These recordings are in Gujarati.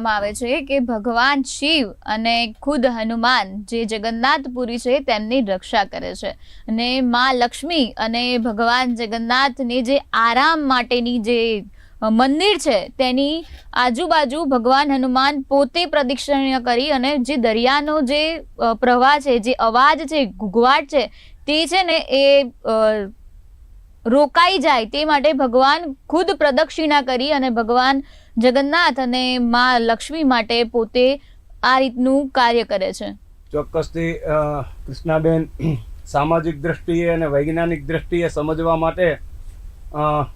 કહેવામાં આવે છે કે ભગવાન શિવ અને ખુદ હનુમાન જે જગન્નાથપુરી છે તેમની રક્ષા કરે છે. અને માં લક્ષ્મી અને ભગવાન જગન્નાથની જે આરામ માટેની જે મંદિર છે તેની આજુબાજુ ભગવાન હનુમાન પોતે પ્રદક્ષિણા કરી અને જે દરિયાનો જે પ્રવાહ છે, જે અવાજ છે, ઘૂઘવાટ છે તે છે ને એ રોકાઈ જાય તે માટે ભગવાન ખુદ પ્રદક્ષિણા કરી અને ભગવાન જગન્નાથ અને મા લક્ષ્મી માટે પોતે આ રીતનું કાર્ય કરે છે. ચોક્કસથી કૃષ્ણાબેન, સામાજિક દ્રષ્ટિએ અને વૈજ્ઞાનિક દ્રષ્ટિએ સમજવા માટે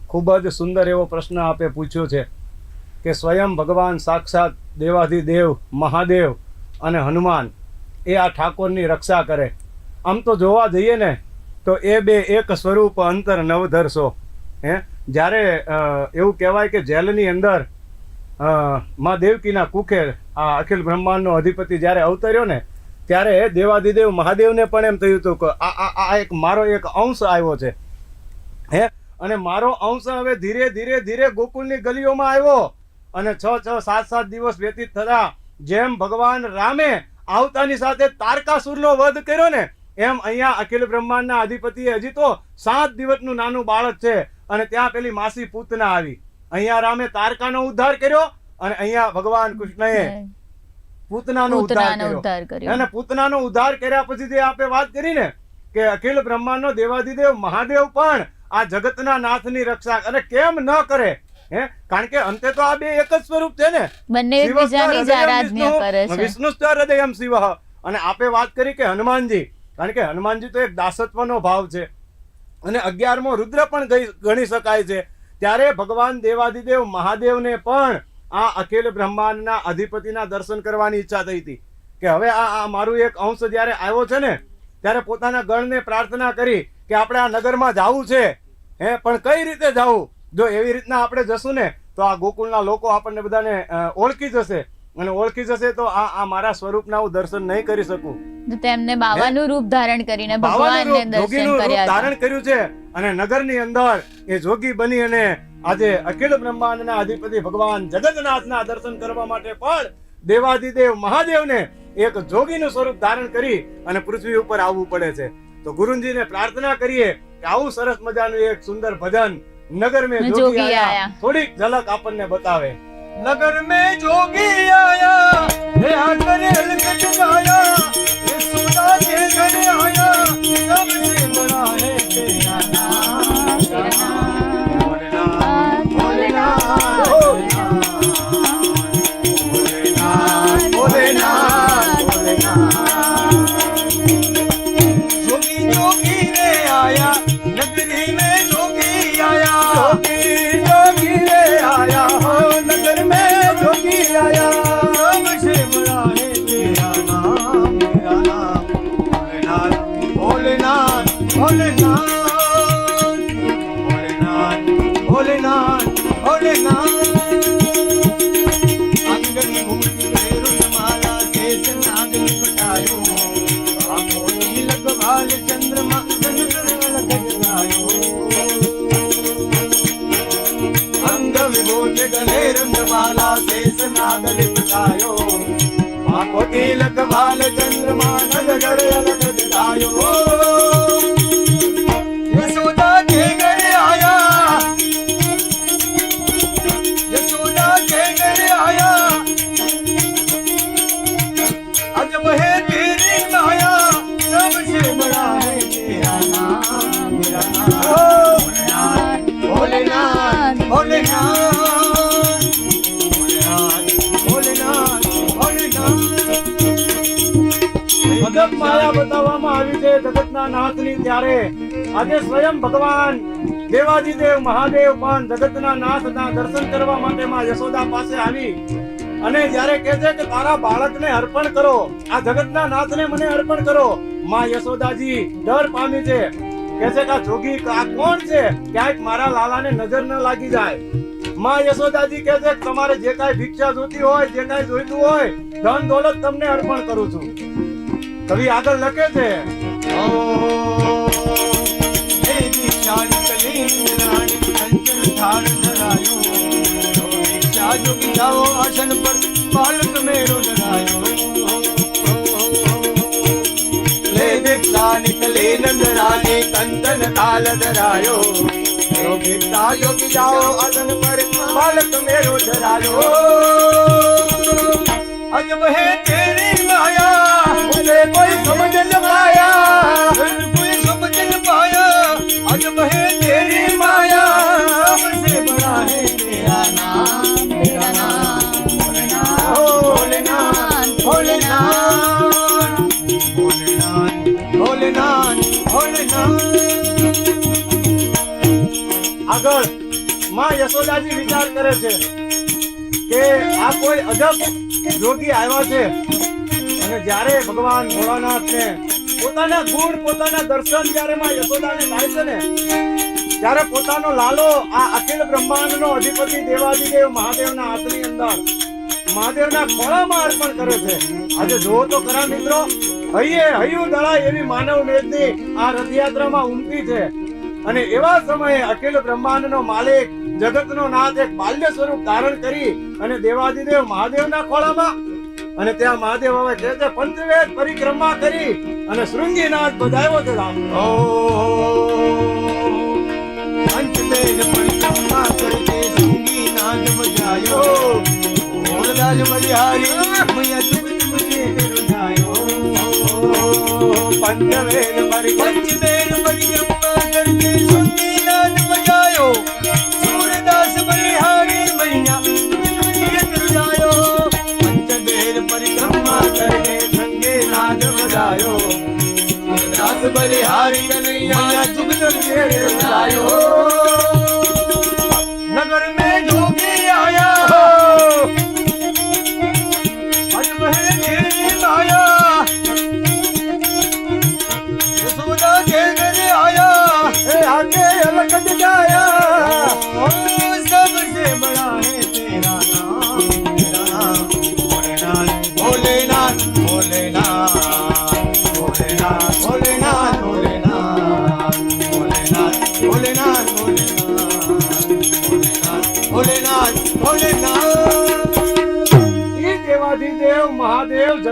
ખૂબ જ સુંદર એવો પ્રશ્ન આપે પૂછ્યો છે કે સ્વયં ભગવાન સાક્ષાત દેવાધિદેવ, મહાદેવ અને હનુમાન એ આ ઠાકોરની રક્ષા કરે. આમ તો જોવા જઈએ ને, તો એ બે એક સ્વરૂપ અંતર નવધરસો હે? જ્યારે એવું કહેવાય કે જેલની અંદર મા દેવકીના કુખે આ અખિલ બ્રહ્માંડનો અધિપતિ જ્યારે અવતર્યો ને, ત્યારે દેવાદિદેવ મહાદેવને પણ એમ થયું હતું કે આ આ એક મારો એક અંશ આવ્યો છે. હે? અને મારો અંશ હવે ધીરે ધીરે ધીરે ગોકુળની ગલીઓમાં આવ્યો. અને છ છ, સાત સાત દિવસ વ્યતીત થતા જેમ ભગવાન રામે આવતાની સાથે તારકાસુરનો વધ કર્યો ને, એમ અહીંયા અખિલ બ્રહ્માંડના અધિપતિએ હજી તો સાત દિવસનું નાનું બાળક છે. અને ત્યાં પેલી માસી પૂતના આવી. અહીંયા રામે તારકાનો ઉદ્ધાર કર્યો અને અહીંયા ભગવાન કૃષ્ણએ પૂતનાનો ઉદ્ધાર કર્યો. અને પૂતનાનો ઉદ્ધાર કર્યા પછી જે આપણે વાત કરી ને કે અખિલ બ્રહ્માંડનો દેવાધિદેવ મહાદેવ પણ આ જગતના નાથની રક્ષા અને કેમ ન કરે હે? કારણ કે અંતે તો આ બે એક જ સ્વરૂપ છે ને. બંને એકબીજાની આરાધના વિષ્ણુ, કરે છે. વિષ્ણુસ્ત હૃદયમ શિવ. અને આપે વાત કરી કે હનુમાનજી કારણ કે હનુમાનજી તો એક દાસત્વનો ભાવ છે. અને અગિયારમો રુદ્ર પણ ગણી શકાય છે. ત્યારે ભગવાન દેવાધિદેવ મહાદેવને પણ આ અખિલ બ્રહ્માંડના અધિપતિના દર્શન કરવાની ઈચ્છા થઈ હતી કે હવે આ આ મારું એક અંશ જ્યારે આવ્યો છે ને, ત્યારે પોતાના ગણને પ્રાર્થના કરી કે આપણે આ નગરમાં જવું છે. હે, પણ કઈ રીતે જવું? જો એવી રીતના આપણે જશું ને, તો આ ગોકુળના લોકો આપણને બધાને ઓળખી જશે. અને ઓળખી જશે તો આ આ મારા સ્વરૂપના હું દર્શન નહીં કરી શકું. તેમને બાવાનું રૂપ ધારણ કરીને ભગવાનને દર્શન કર્યા ધારણ કર્યું છે અને નગરની અંદર એ જોગી બની અને આજે અખિલ બ્રહ્માંડના અધિપતિ ભગવાન જગન્નાથના દર્શન કરવા માટે પણ દેવાધિદેવ મહાદેવને એક જોગીનું સ્વરૂપ ધારણ કરી અને પૃથ્વી ઉપર આવવું પડે છે. તો ગુરુજીને પ્રાર્થના કરીએ કે આવું સરસ મજાનું એક સુંદર ભજન નગર મેં જોગી આયા. થોડીક ઝલક આપણને બતાવે. नगर में जोगी आया हे आकर कटकाया हे सुना के घर आया सबसे बड़ा है तेरा नाम भोलेनाथ भोलेनाथ ત્યારે આજે સ્વયં ભગવાન દેવાદિદેવ મહાદેવ પણ જગતના નાથના દર્શન કરવા માટે માં યશોદા પાસે આવી. અને જ્યારે કહે છે કે, તારા બાળકને અર્પણ કરો, આ જગતના નાથને મને અર્પણ કરો. માં યશોદાજી ડર પામી છે. કહે છે કે, આ જોગી આ કોણ છે? ક્યાંક મારા લાલાને નજર ન લાગી જાય. માં યશોદાજી કહે છે તમારે જે કાંઈ ભિક્ષા જોતી હોય, જે કાંઈ જોઈતું હોય, ધન દોલત તમને અર્પણ કરું છું. કવિ આગળ લખે છે જાઓ આસન પર બાલક મેરો ધરાયો. લે દીક્ષા નીકળે નંદરાની કંદન તાલ ધરાયો. યોગિતા યોગી જાઓ આસન પર બાલક મેરો ધરાયો. અજબ હે તેરે આગળમાં યશોદાજી વિચાર કરે છે કે આ કોઈ અજબ જોગી આવ્યા છે. અને જ્યારે ભગવાન ભોળાનાથને પોતાના ગુણ, પોતાના દર્શન જ્યારે માં યશોદાને થાય છે ને, ત્યારે પોતાનો લાલો આ અખિલ બ્રહ્માંડનો અધિપતિ દેવાદિદેવ મહાદેવના હાથની અંદર મહાદેવના ખોળામાં અર્પણ કરે છે. આજે જોવો તો ખરા મિત્રો, હૈયે હૈયું દળાય એવી માનવ મેદની આ રથયાત્રામાં ઉમટી છે. અને એવા સમયે અખિલ બ્રહ્માંડનો માલિક, જગતનો નાથ એક બાલ્ય સ્વરૂપ ધારણ કરી અને દેવાદિદેવ મહાદેવના ખોળામાં અને ત્યાં મહાદેવ હવે જે તે પંચવેદ પરિક્રમા કરી અને શૃંગીનાથ બજાવ્યો છે રામ. પંચવેદ પરિક્રમા કરતે શૃંગીનાથ બજાયો ભોળદાસ બલિહારી મૈયા જગત મુજે રુધાયો પંચવેદ પરિક્રમા બલિહારી કનૈયા ચુગલ મેળે લાયો નગર મે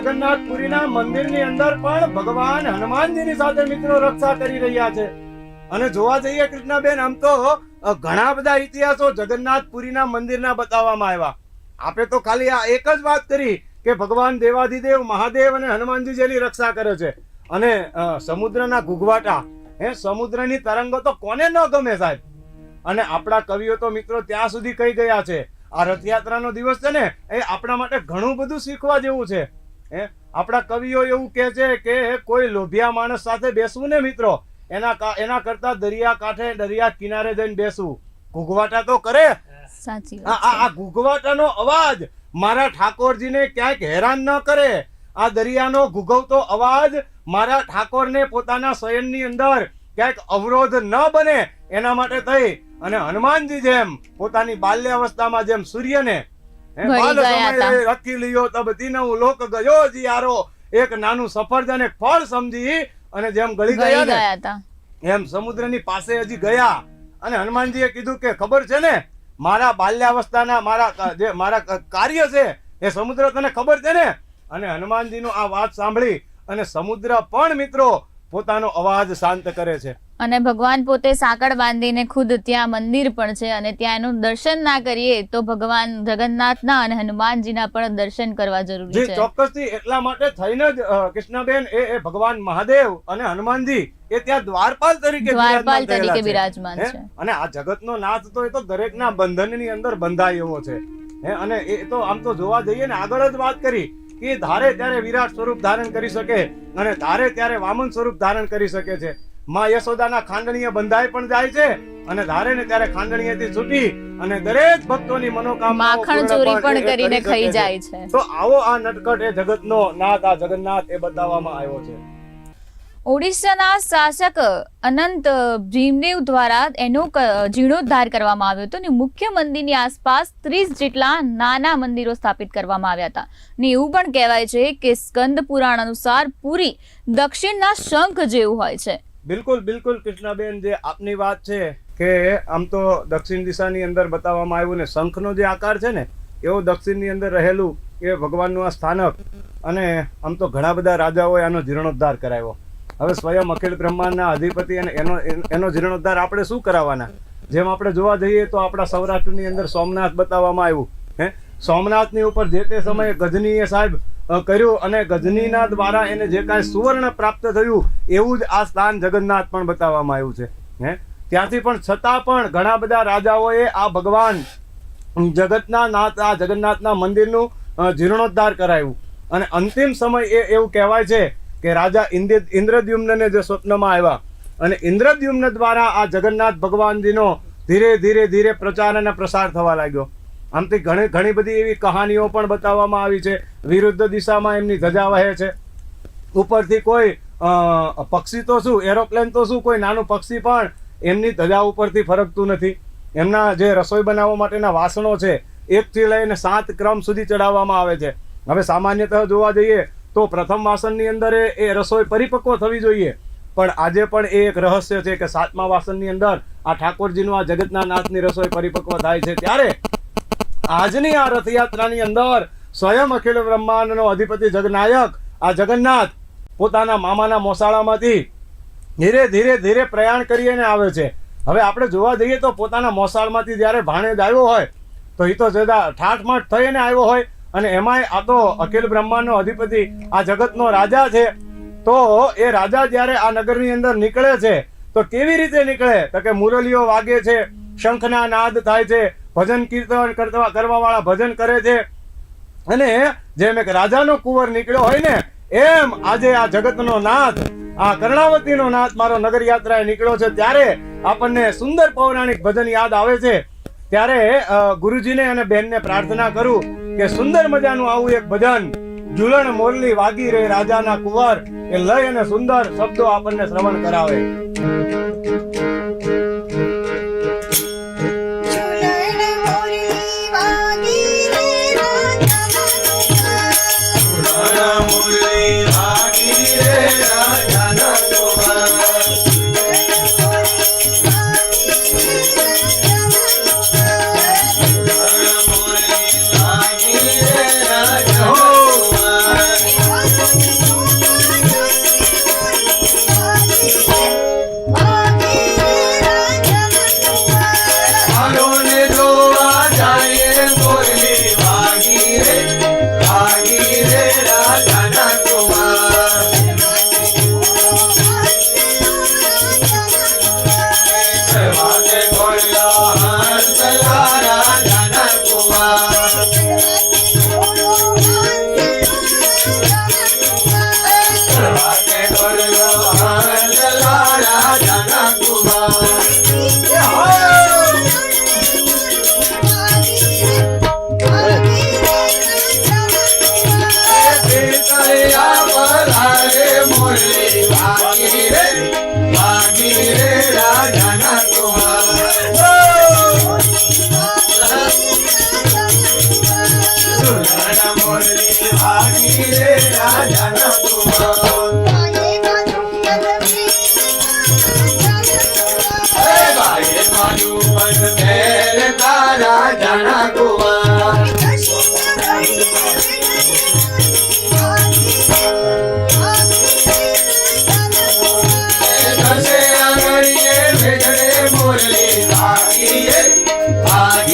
જગન્નાથપુરીના મંદિરની અંદર પણ ભગવાન હનુમાનજીની સાથે મિત્રો રક્ષા કરી રહ્યા છે. અને જોવા જઈએ કૃષ્ણાબેન, આમ તો ઘણા બધા ઇતિહાસો જગન્નાથપુરીના મંદિરના બતાવવામાં આવ્યા. આપણે તો ખાલી આ એક જ વાત કરી કે ભગવાન દેવાધિદેવ મહાદેવ અને હનુમાનજી જેની રક્ષા કરે છે. અને સમુદ્રના ઘૂઘવાટા. હે, સમુદ્રની તરંગો તો કોને ન ગમે સાહેબ? અને આપણા કવિઓ તો મિત્રો ત્યાં સુધી કહી ગયા છે, આ રથયાત્રાનો દિવસ છે ને, એ આપણા માટે ઘણું બધું શીખવા જેવું છે. હે? આપણા કવિઓ એવું કહે છે કે કોઈ લોભિયા માણસ સાથે બેસવું ને મિત્રો એના એના કરતા દરિયા કાંઠે દરિયા કિનારે જઈને બેસવું. ઘૂઘવાટા તો કરે. સાચી આ આ ઘૂઘવાટાનો અવાજ મારા ઠાકોરજીને ક્યાંક હેરાન ન કરે. આ દરિયાનો ઘૂઘવતો અવાજ મારા ઠાકોરને પોતાના શયનની અંદર ક્યાંક અવરોધ ન બને એના માટે થઈ. અને હનુમાનજી જેમ પોતાની બાલ્યાવસ્થામાં જેમ સૂર્યને રખી લિયો તબ તીનવું લોક ગયો જીયારો. એક નાનું સફરજન એક ફળ સમજી અને જેમ ગળી ગળી ગયા હતા એમ સમુદ્રની પાસે હજી ગયા. અને હનુમાનજીએ કીધું કે ખબર છે ને મારા બાલ્યાવસ્થાના મારા જે મારા કાર્ય છે એ સમુદ્ર તને ખબર છે ને? અને હનુમાનજીનો આ વાત સાંભળી અને સમુદ્ર પણ મિત્રો પોતાનો અવાજ શાંત કરે છે. અને ભગવાન પોતે સાંકળ બાંધીને ખુદ ત્યાં મંદિર પણ છે અને ત્યાં એનું દર્શન ના કરીએ તો ભગવાન જગન્નાથના અને હનુમાનજીના પણ દર્શન કરવા જરૂરી છે. ચોક્કસથી એટલા માટે થઈને જ કૃષ્ણબેન એ ભગવાન મહાદેવ અને હનુમાનજી એ ત્યાં દ્વારપાલ તરીકે દ્વારપાલ તરીકે બિરાજમાન છે. અને આ જગતનો નાથ તો એ તો દરેકના બંધનની અંદર બંધાય એવો છે. હે? અને એ તો આમ તો જોવા જઈએ ને આગળ જ વાત કરી કે ધારે ત્યારે વિરાટ સ્વરૂપ ધારણ કરી શકે અને ધારે ત્યારે વામન સ્વરૂપ ધારણ કરી શકે છે. માં યશોદાના ખાંડણીએ બંધાય પણ જાય છે અને ધારે ને ત્યારે ખાંડણીએથી છૂટી અને દરેક ભક્તોની મનોકામના માખણ ચોરી પણ કરીને ખાઈ જાય છે. તો આવો આ નટકટ એ જગતનો નાથ આ જગન્નાથ એ બતાવવામાં આવ્યો છે. ઓડિશાના શાસક અનંત ભીમદેવ દ્વારા એનો જીર્ણોદ્ધાર કરવામાં આવ્યો હતો ને મુખ્ય મંદિરની આસપાસ ત્રીસ જેટલા નાના મંદિરો સ્થાપિત કરવામાં આવ્યા હતા. ને એવું પણ કહેવાય છે કે સ્કંદ પુરાણ અનુસાર પુરી દક્ષિણના શંખ જેવું હોય છે. બિલકુલ બિલકુલ, કૃષ્ણાબેન, જે આપની વાત છે કે આમ તો દક્ષિણ દિશાની અંદર બતાવવામાં આવ્યું ને શંખનો જે આકાર છે ને, એવો દક્ષિણની અંદર રહેલું એ ભગવાનનું આ સ્થાનક અને આમ તો ઘણા બધા રાજાઓએ આનો જીર્ણોદ્ધાર કરાવ્યો. હવે સ્વયં અખિલ બ્રહ્માંડના અધિપતિ અને એનો એનો જીર્ણોદ્ધાર આપણે શું કરાવવાના? જેમ આપણે જોવા જઈએ તો આપણા સૌરાષ્ટ્રની અંદર સોમનાથ બતાવવામાં આવ્યું, હે? સોમનાથની ઉપર જે તે સમયે ગજનીય સાહેબ કર્યું અને ગજનીના દ્વારા એને જે કાંઈ સુવર્ણ પ્રાપ્ત થયું, એવું જ આ સ્થાન જગન્નાથ પણ બતાવવામાં આવ્યું છે, હે? ત્યાંથી પણ છતાં પણ ઘણા બધા રાજાઓએ આ ભગવાન જગતના નાથ, આ જગન્નાથના મંદિરનું જીર્ણોદ્ધાર કરાયું. અને અંતિમ સમય એ એવું કહેવાય છે કે રાજા ઇન્દ્ર, ઇન્દ્રદ્યુમ્નને જે સ્વપ્નમાં આવ્યા અને ઇન્દ્રદ્યુમ્ન દ્વારા આ જગન્નાથ ભગવાનજીનો ધીરે ધીરે ધીરે પ્રચાર અને પ્રસાર થવા લાગ્યો. આમથી ઘણી ઘણી બધી એવી કહાનીઓ પણ બતાવવામાં આવી છે. વિરુદ્ધ દિશામાં એમની ધજા વહે છે. ઉપરથી કોઈ પક્ષી તો શું? એરોપ્લેન તો શું? કોઈ નાનું પક્ષી પણ એમની ધજા ઉપરથી ફરકતું નથી. એમના જે રસોઈ બનાવવા માટેના વાસણો છે, એકથી લઈને સાત ક્રમ સુધી ચડાવવામાં આવે છે. હવે સામાન્યતઃ જોવા જઈએ તો પ્રથમ વાસણની અંદર એ રસોઈ પરિપક્વ થવી જોઈએ. પણ આજે પણ એ એક રહસ્ય છે કે સાતમા વાસણની અંદર આ ઠાકોરજીનું આ જગતના નાથની રસોઈ પરિપક્વ થાય છે. ત્યારે આજની આ રથયાત્રાની અંદર સ્વયં અખિલ બ્રહ્માંડનો અધિપતિ જગનાયક આ જગન્નાથ પોતાના મામાના મોસાળામાંથી ધીરે ધીરે ધીરે પ્રયાણ કરીને આવે છે. હવે આપણે જોવા જઈએ તો પોતાના મોસાળમાંથી જ્યારે ભાણેજ આવ્યો હોય, તો એ તો જદા ઠાઠમાઠ થઈને આવ્યો હોય અને એમાંય આ તો અખિલ બ્રહ્માંડનો અધિપતિ, આ જગતનો રાજા છે. તો એ રાજા જ્યારે આ નગરની અંદર નીકળે છે, તો કેવી રીતે નીકળે? તો કે મુરલીઓ વાગે છે, શંખના નાદ થાય છે ભજન કીર્તન કરતા કરવા વાળા ભજન કરે છે. અને જેમ એક રાજાનો કુંવર નીકળ્યો હોય ને, એમ આજે આ જગતનો નાથ, આ કર્ણાવતીનો નાથ મારો નગર યાત્રાએ નીકળ્યો છે. ત્યારે આપણને સુંદર પૌરાણિક ભજન યાદ આવે છે. ત્યારે ગુરુજીને અને બહેનને પ્રાર્થના કરું કે સુંદર મજાનું આવું એક ભજન ઝુલણ મોરલી વાગી રે રાજાના કુંવર, એ લય અને સુંદર શબ્દો આપણને શ્રવણ કરાવે.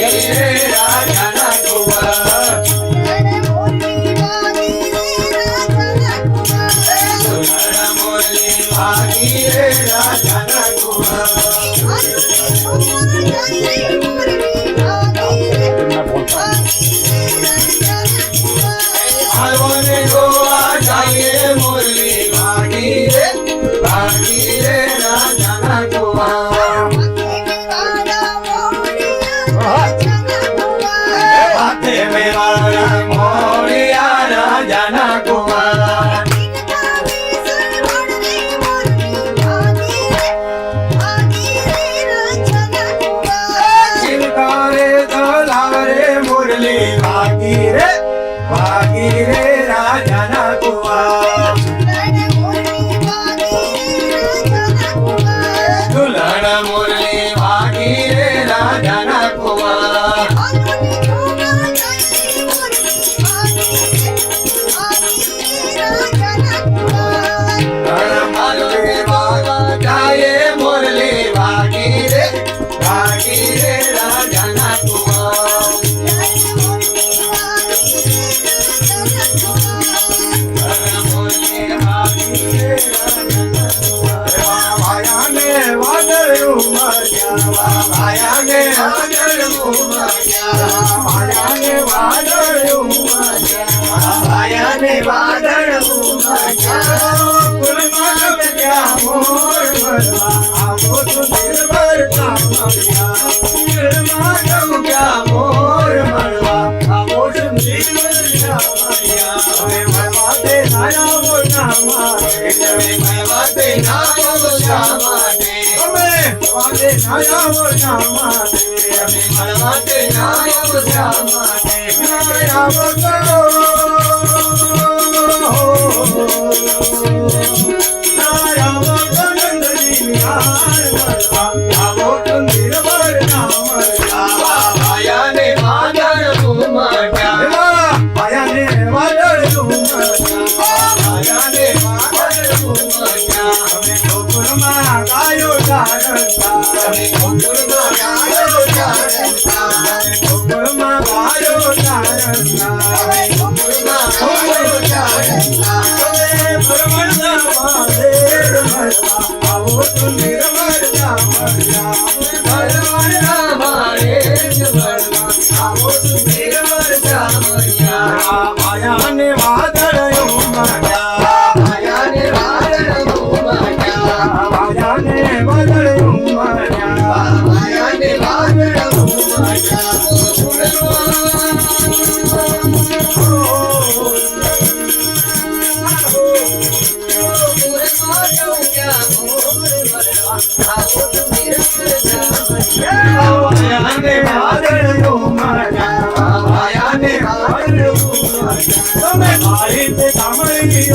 વાગી மனவாதே நாயாவோ நாமானே மனவாதே நாயாவோ நாமானே நாயாவோ நாமானே નામા માયાને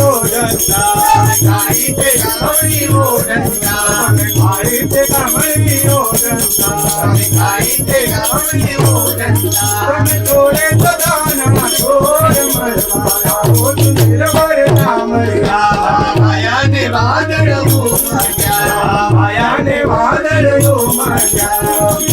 మూడంగా కాయితే కమలి మూడంగా కాయితే కమలి మూడంగా కాయితే కమలి మూడంగా తోడే సదానమ మాయా.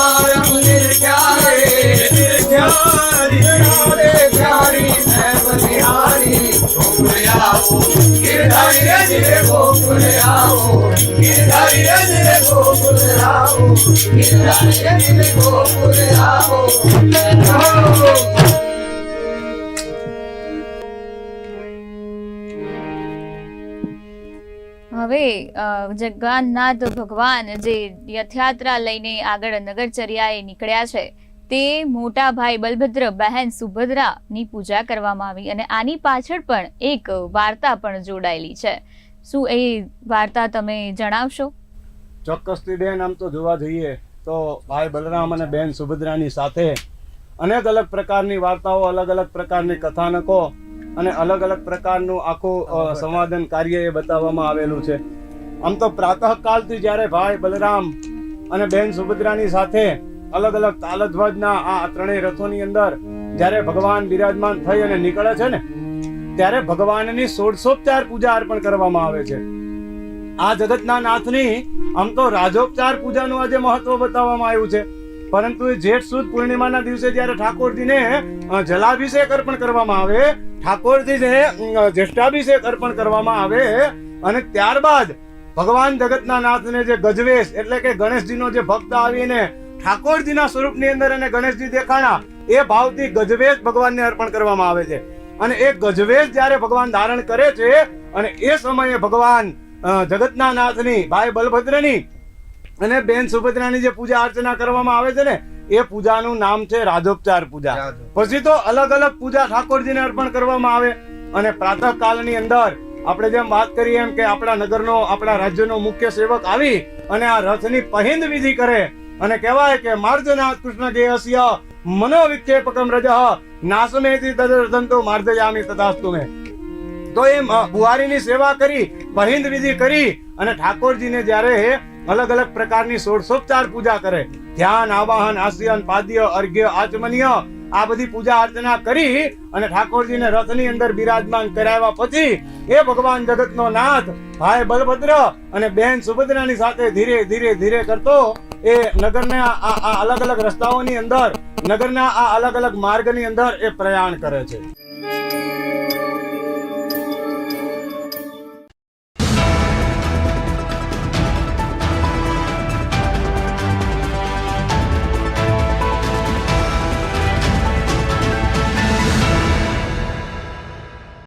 गिरधारी रे गोकुल હવે જગન્નાથ ભગવાન જે યથયાત્રા લઈને આગળ નગરચર્યાએ નીકળ્યા છે તે મોટા ભાઈ બલભદ્ર બહેન સુભદ્રાની પૂજા કરવામાં આવી અને આની પાછળ પણ એક વાર્તા પણ જોડાયેલી છે. શું એ વાર્તા તમે જણાવશો? ચોક્કસથી બેન, આમ તો જોવા જઈએ તો ભાઈ બલરામ અને બેન સુભદ્રાની સાથે અનેક અલગ પ્રકારની વાર્તાઓ, અલગ અલગ પ્રકારની કથાનકો અને અલગ અલગ પ્રકારનું આખું સંવાદન કાર્ય એ બતાવવામાં આવેલું છે. આમ તો પ્રાતઃકાલથી જ્યારે ભાઈ બલરામ અને બેન સુભદ્રાની સાથે અલગ અલગ તાલધ્વજના આ ત્રણેય રથોની અંદર જ્યારે ભગવાન બિરાજમાન થઈ અને નીકળે છે ને, ત્યારે ભગવાનની સોળસોપચાર પૂજા અર્પણ કરવામાં આવે છે. આ જગતના નાથની આમ તો રાજોપચાર પૂજાનું આજે મહત્વ બતાવવામાં આવ્યું છે. પરંતુ એ જેઠ સુદ પૂર્ણિમાના દિવસે જ્યારે ઠાકોરજીને ને જલાભિષેક અર્પણ કરવામાં આવે, ઠાકોરજીને ને જ્યેષ્ઠાભિષેક અર્પણ કરવામાં આવે અને ત્યારબાદ ભગવાન જગતના નાથને જે ગજવેશ એટલે કે ગણેશજીનો જે ભક્ત આવીને ઠાકોરજીના સ્વરૂપની અંદર અને ગણેશજી દેખાણા એ ભાવથી ગજવેશ ભગવાનને અર્પણ કરવામાં આવે છે. અને એ ગજવેશ જ્યારે ભગવાન ધારણ કરે છે અને એ સમયે ભગવાન જગતના નાથની ભાઈ બલભદ્રની અને બેન સુભદ્રાની જે પૂજા અર્ચના કરવામાં આવે છે ને એ પૂજાનું નામ છે રાજોપચાર પૂજા. પછી તો અલગ અલગ પૂજા ઠાકોરજીને અર્પણ કરવામાં આવે. અને પ્રાતઃ કાળની અંદર આપણે જેમ વાત કરીએ એમ કે આપણા નગરનો આપણા રાજ્યનો મુખ્ય સેવક આવી અને આ રથની પહિંદ વિધિ કરે અને કહેવાય કે માર્જના કૃષ્ણ જેહસ્ય મનોવિક્ષેપકમ રજ. નાસમેથી તદર્થંતો માર્જયામી તથાસ્તુ મે. તો એમ બુહારીની સેવા કરી, પહિંદ વિધિ કરી અને ઠાકોરજીને જ્યારે અલગ અલગ પ્રકારની સોળસોપચાર પૂજા કરે, ધ્યાન, આવાહન આસ્યન પાદ્ય, અર્ઘ્ય, આચમનીય, આ બધી પૂજા અર્ચના કરી અને ઠાકોરજીને રથની અંદર બિરાજમાન કરાવ્યા પછી એ ભગવાન જગતનો નાથ, ભાઈ બલભદ્ર અને બહેન સુભદ્રાની સાથે ધીરે ધીરે ધીરે કરતો એ નગરના આ અલગ અલગ રસ્તાઓની અંદર, નગરના આ અલગ અલગ માર્ગની અંદર એ પ્રયાણ કરે છે.